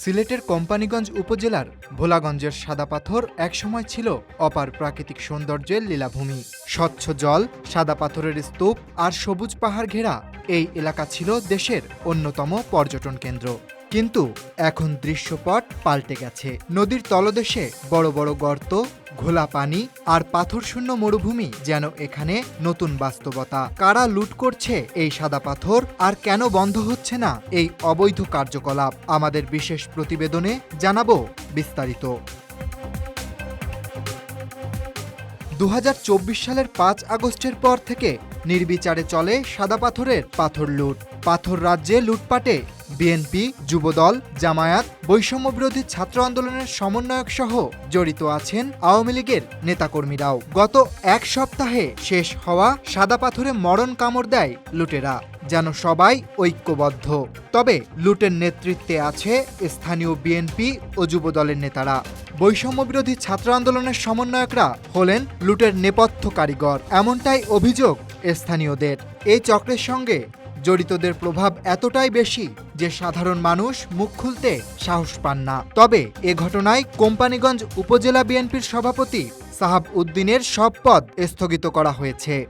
সিলেটের কোম্পানিগঞ্জ উপজেলার ভোলাগঞ্জের সাদা পাথর একসময় ছিল অপার প্রাকৃতিক সৌন্দর্যের লীলাভূমি। স্বচ্ছ জল, সাদা পাথরের স্তূপ আর সবুজ পাহাড় ঘেরা এই এলাকা ছিল দেশের অন্যতম পর্যটন কেন্দ্র। কিন্তু এখন দৃশ্যপট পাল্টে গেছে। নদীর তলদেশে বড় বড় গর্ত ঘোলা পানি আর পাথরশূন্য মরুভূমি যেন এখানে নতুন বাস্তবতা। কারা লুট করছে এই সাদা পাথর আর কেন বন্ধ হচ্ছে না এই অবৈধ কার্যকলাপ? আমাদের বিশেষ প্রতিবেদনে জানাব বিস্তারিত। দু হাজার চব্বিশ সালের পাঁচ আগস্টের পর থেকে নির্বিচারে চলে সাদা পাথরের পাথর লুট। পাথর রাজ্যে লুটপাটে বিএনপি, যুবদল, জামায়াত, বৈষম্যবিরোধী ছাত্র আন্দোলনের সমন্বয়ক সহ জড়িত আছেন আওয়ামী লীগের নেতাকর্মীরাও। গত এক সপ্তাহে শেষ হওয়া সাদা পাথরে মরণ কামড় দেয় লুটেরা, যেন সবাই ঐক্যবদ্ধ। তবে লুটের নেতৃত্বে আছে স্থানীয় বিএনপি ও যুবদলের নেতারা। বৈষম্যবিরোধী ছাত্র আন্দোলনের সমন্বয়করা হলেন লুটের নেপথ্য কারিগর, এমনটাই অভিযোগ স্থানীয়দের। এই চক্রের সঙ্গে জড়িতদের প্রভাব এতটাই বেশি যে সাধারণ মানুষ মুখ খুলতে সাহস পান না। তবে এ ঘটনায় কোম্পানিগঞ্জ উপজেলা বিএনপির সভাপতি সাহাব উদ্দিনের সব পদ স্থগিত করা হয়েছে।